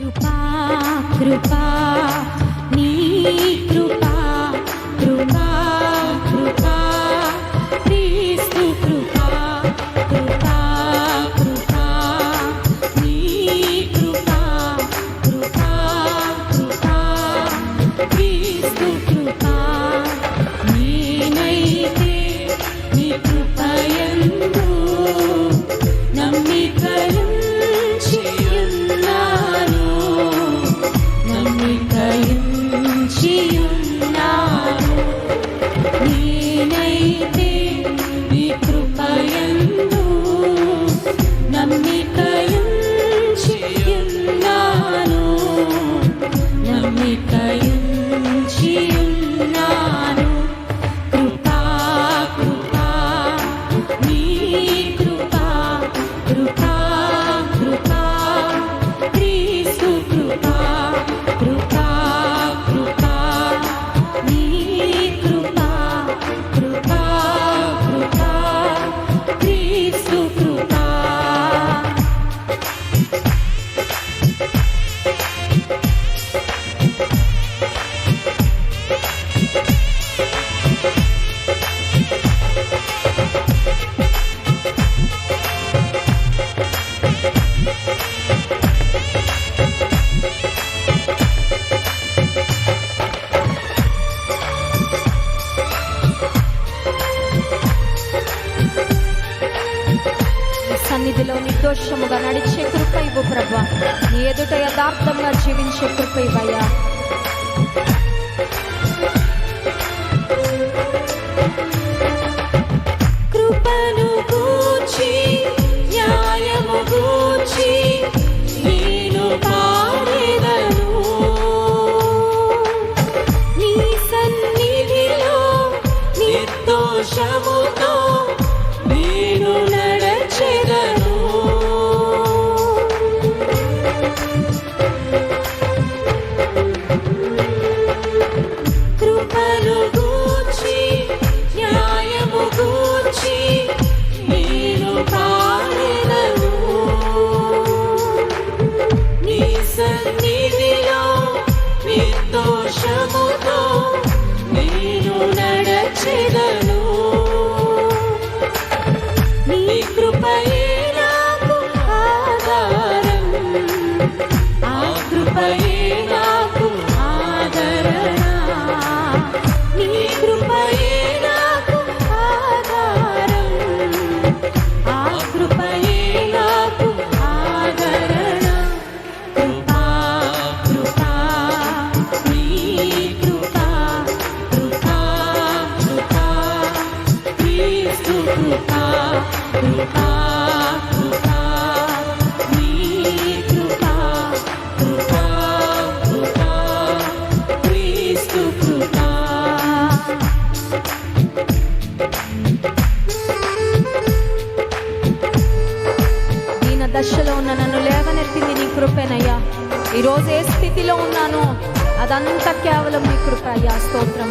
కృపా కృపా స్థితిలో ఉన్నానో. అదంతా కేవలం మీ కృప స్తోత్రం.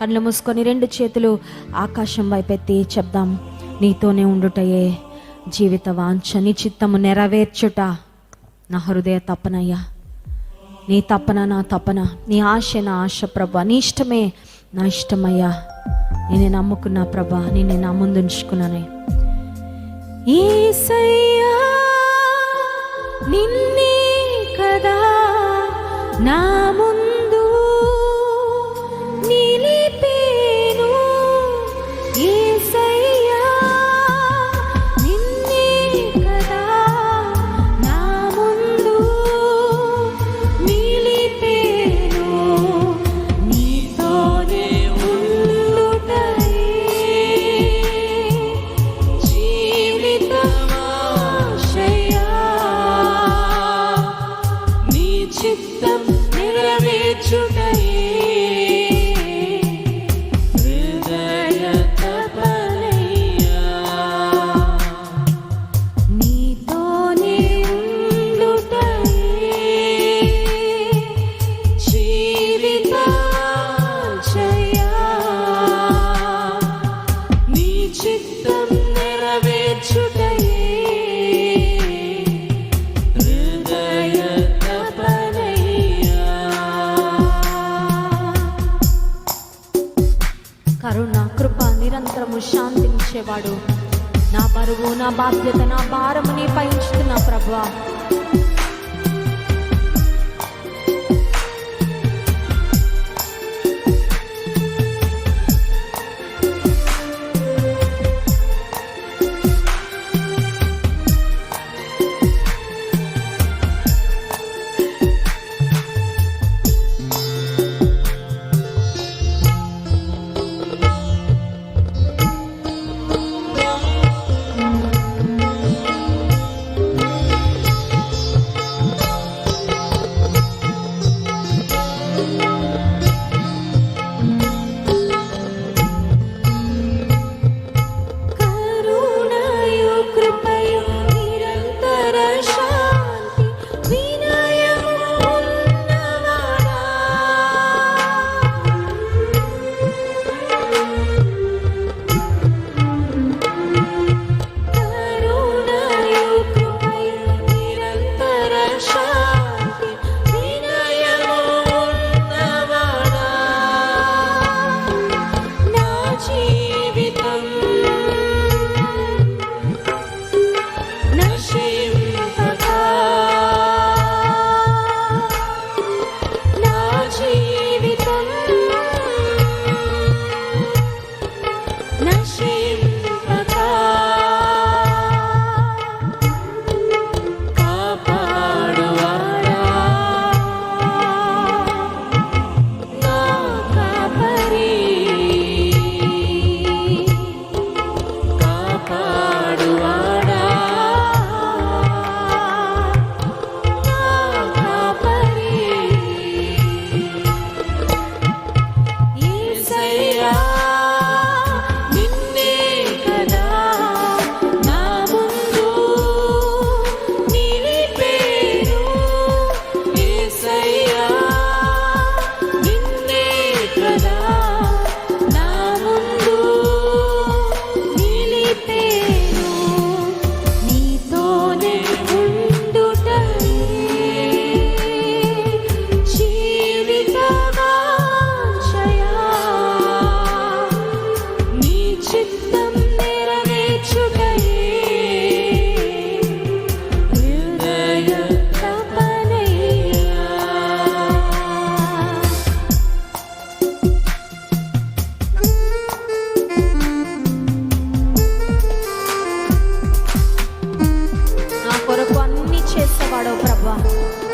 కళ్ళు మూసుకొని రెండు చేతులు ఆకాశం వైపెత్తి చెప్దాం. నీతోనే ఉండుటయే జీవిత వాంఛ నీ చిత్తము నెరవేర్చుట. నా హృదయ తపనయ్యా నీ తపన నా తపన నీ ఆశ నా ఆశ ప్రభా నీ ఇష్టమే నా ఇష్టమయ్యా. నేను నమ్ముకున్నా ప్రభా నేను నా ముందు ఉంచుకున్నానే. ఏసయ్యా నిన్నే కదా నా కరుణ కృప నిరంతరము శాంతించేవాడు. నా బరువు నా బాధ్యత నా భారము నీ పయించుతున్నా ప్రభా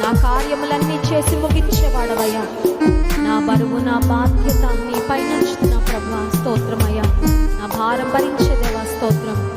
నా కార్యములన్నీ చేసి ముగించేవాడవయ్యా. నా బరువు నా బాధ్యత నీ పైన ప్రభా స్తోత్రమయ్యా. నా భారం భరించేదేవా స్తోత్రం.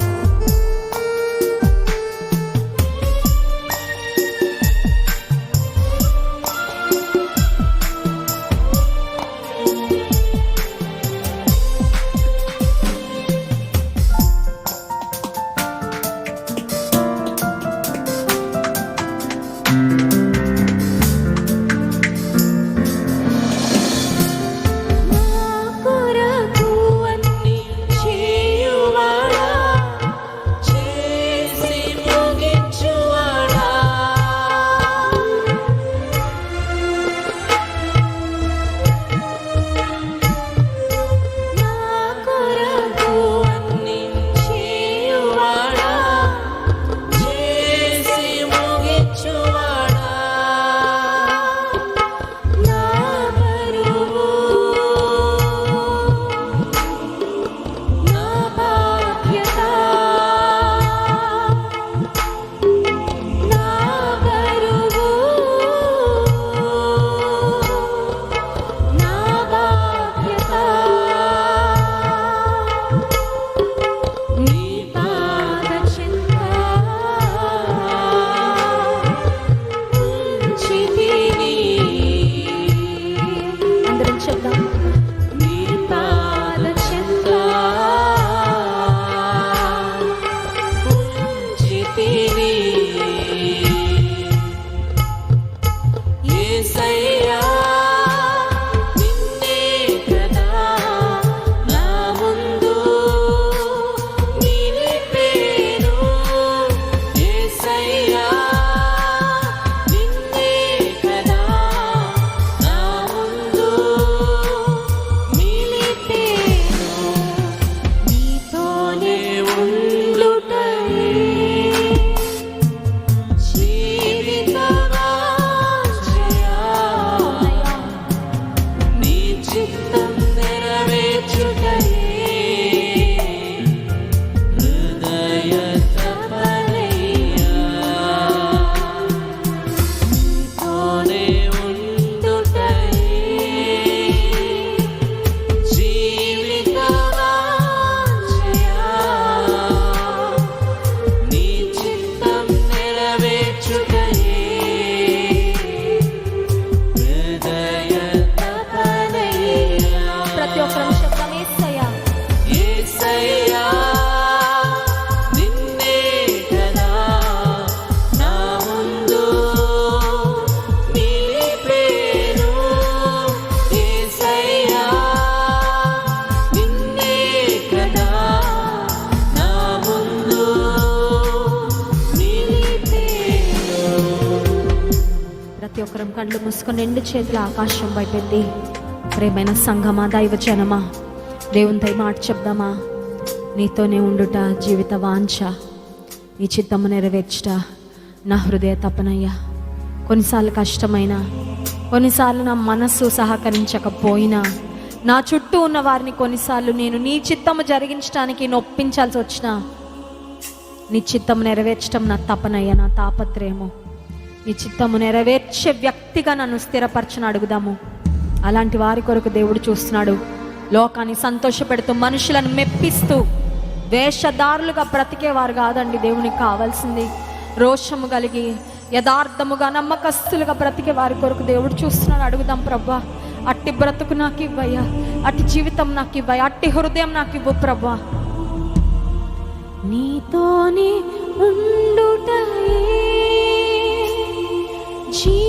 ప్రతి కళ్ళు మూసుకొని రెండు చేతుల ఆకాశం వైపెత్తి. ప్రేమైన సంఘమా దైవ జనమా దేవునితో మాట చెప్దామా? నీతోనే ఉండుట జీవిత వాంఛ. నీ చిత్తము నెరవేర్చుట నా హృదయ తపనయ్యా. కొన్నిసార్లు కష్టమైన కొన్నిసార్లు నా మనస్సు సహకరించకపోయినా నా చుట్టూ ఉన్న వారిని కొన్నిసార్లు నేను నీ చిత్తము జరిగించడానికి నొప్పించాల్సి వచ్చిన నీ చిత్తము నెరవేర్చడం నా తపనయ్య నా తాపత్రయము. నీ చిత్తము నెరవేర్చే వ్యక్తిగా నన్ను స్థిరపరచని అడుగుదాము. అలాంటి వారి కొరకు దేవుడు చూస్తున్నాడు. లోకాన్ని సంతోషపెడుతూ మనుషులను మెప్పిస్తూ వేషధారులుగా బ్రతికేవారు కాదండి దేవునికి కావాల్సింది. రోషము కలిగి యథార్థముగా నమ్మకస్తులుగా బ్రతికే వారి కొరకు దేవుడు చూస్తున్నాడు. అడుగుదాం ప్రభా అట్టి బ్రతుకు నాకు ఇవ్వయ్యా. అట్టి జీవితం నాకు ఇవ్వయ్యా. అట్టి హృదయం నాకు ఇవ్వు ప్రభా. నీతోనే ఉండుటయే జీవిత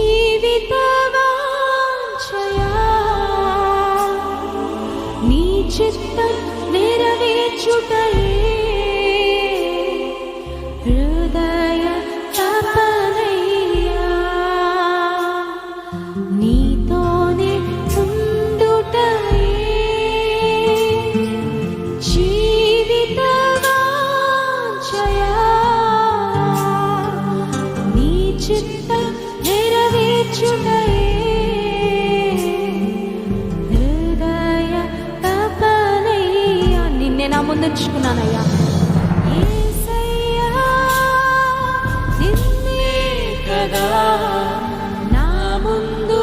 నా ముందుంచుకున్నానయ్యా కదా నా ముందు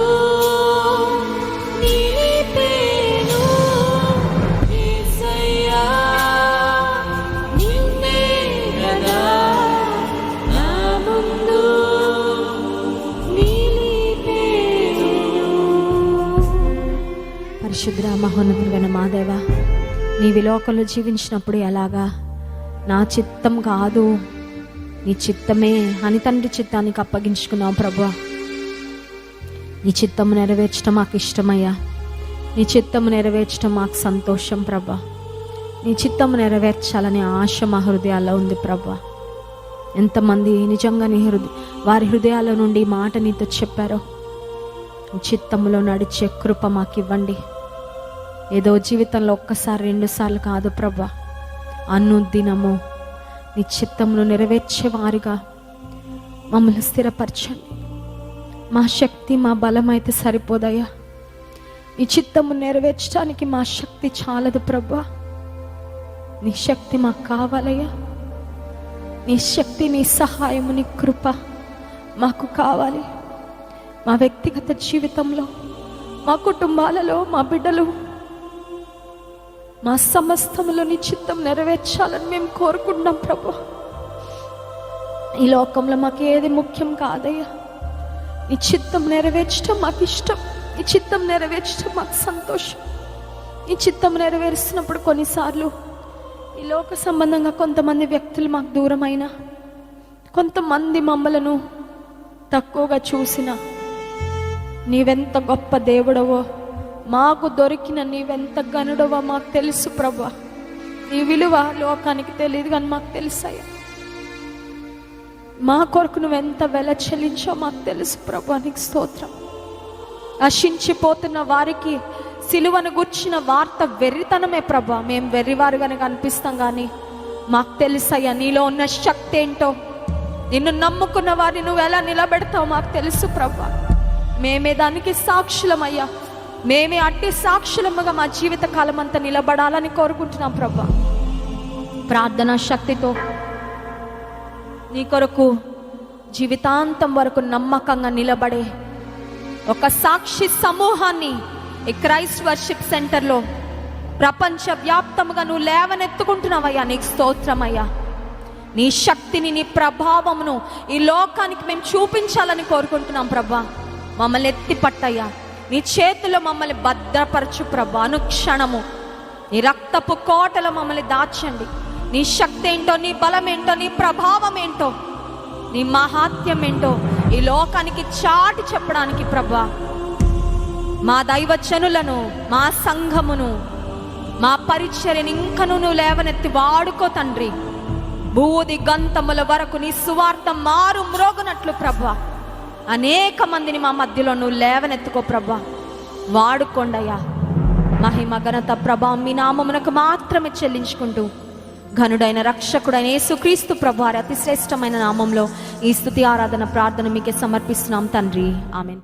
పరిశుద్ర మహోన్నతుడైన మాదేవా నీవి లోకంలో జీవించినప్పుడు ఎలాగా? నా చిత్తం కాదు. నీ చిత్తమే అని తండ్రి చిత్తానికి అప్పగించుకున్నావు ప్రభా నీ చిత్తము నెరవేర్చడం మాకు ఇష్టమయ్యా. నీ చిత్తము నెరవేర్చడం మాకు సంతోషం ప్రభా నీ చిత్తము నెరవేర్చాలనే ఆశ మా హృదయాల్లో ఉంది ప్రభా ఎంతమంది నిజంగా నీ హృదయ వారి హృదయాల నుండి మాట నీతో చెప్పారో? నీ చిత్తములో నడిచే కృప మాకు ఇవ్వండి ఏదో జీవితంలో ఒక్కసారి రెండుసార్లు కాదు ప్రభా. అనుదినము నీ చిత్తమును నెరవేర్చేవారుగా మమ్మల్ని స్థిరపరచండి. మా శక్తి మా బలం అయితే సరిపోదయ్యా. నీ చిత్తము నెరవేర్చడానికి మా శక్తి చాలదు ప్రభా. నీ శక్తి మాకు కావాలయ్యా. నీ శక్తి నీ సహాయము నీ కృప మాకు కావాలి. మా వ్యక్తిగత జీవితంలో మా కుటుంబాలలో మా బిడ్డలు మా సమస్తములోని చిత్తం నెరవేర్చాలని మేము కోరుకుంటున్నాం ప్రభు. ఈ లోకంలో మాకు ఏది ముఖ్యం కాదయ్యా. నీ చిత్తం నెరవేర్చడం మాకు ఇష్టం. నీ చిత్తం నెరవేర్చడం మాకు సంతోషం. నీ చిత్తం నెరవేరుస్తున్నప్పుడు కొన్నిసార్లు ఈ లోక సంబంధంగా కొంతమంది వ్యక్తులు మాకు దూరమైన కొంతమంది మమ్మలను తక్కువగా చూసిన నీవెంత గొప్ప దేవుడవో మాకు దొరికిన నీవెంత గనుడవో మాకు తెలుసు ప్రభా. నీ విలువ లోకానికి తెలియదు కానీ మాకు తెలుసయ్యా. మా కొరకు నువ్వెంత వెల చెల్లించో మాకు తెలుసు ప్రభా నీకు స్తోత్రం. నశించిపోతున్న వారికి సిలువను గుర్చిన వార్త వెర్రితనమే ప్రభా. మేము వెర్రివారుగానే కనిపిస్తాం కానీ మాకు తెలుసయ్యా నీలో ఉన్న శక్తి ఏంటో? నిన్ను నమ్ముకున్న వారిని నువ్వు ఎలా నిలబెడతావు మాకు తెలుసు ప్రభా. మేమే దానికి సాక్షులమయ్యా. మేమే అట్టి సాక్షులముగా మా జీవిత కాలం అంతా నిలబడాలని కోరుకుంటున్నాం ప్రభా. ప్రార్థనా శక్తితో నీ కొరకు జీవితాంతం వరకు నమ్మకంగా నిలబడే ఒక సాక్షి సమూహాన్ని ఈ క్రైస్ట్ వర్షిప్ సెంటర్లో ప్రపంచ వ్యాప్తముగా నువ్వు లేవనెత్తుకుంటున్నావయ్యా నీకు స్తోత్రమయ్యా. నీ శక్తిని నీ ప్రభావమును ఈ లోకానికి మేము చూపించాలని కోరుకుంటున్నాం ప్రభా. మమ్మల్ని ఎత్తి పట్టయ్యా నీ చేతిలో మమ్మల్ని భద్రపరచు ప్రభు. అనుక్షణము. నీ రక్తపు కోటలో మమ్మల్ని దాచండి. నీ శక్తి ఏంటో నీ బలం ఏంటో నీ ప్రభావం ఏంటో నీ మహాత్యం ఏంటో ఈ లోకానికి చాటి చెప్పడానికి ప్రభా. మా దైవచనులను మా సంఘమును మా పరిచర్యని ఇంకను నువ్వు లేవనెత్తి వాడుకో తండ్రి. బూది గంతముల వరకు నీ సువార్త మారు మ్రోగునట్లు ప్రభా. అనేక మందిని మా మధ్యలో నువ్వు లేవనెత్తుకో ప్రభా. వాడుకోండయ్యా. మహిమ ఘనత ప్రభావం మీ నామమునకు మాత్రమే చెల్లించుకుంటూ ఘనుడైన రక్షకుడైన యేసుక్రీస్తు ప్రభు వారి అతి శ్రేష్టమైన నామంలో ఈ స్థుతి ఆరాధన ప్రార్థన మీకే సమర్పిస్తున్నాం తండ్రి. ఆమెన్.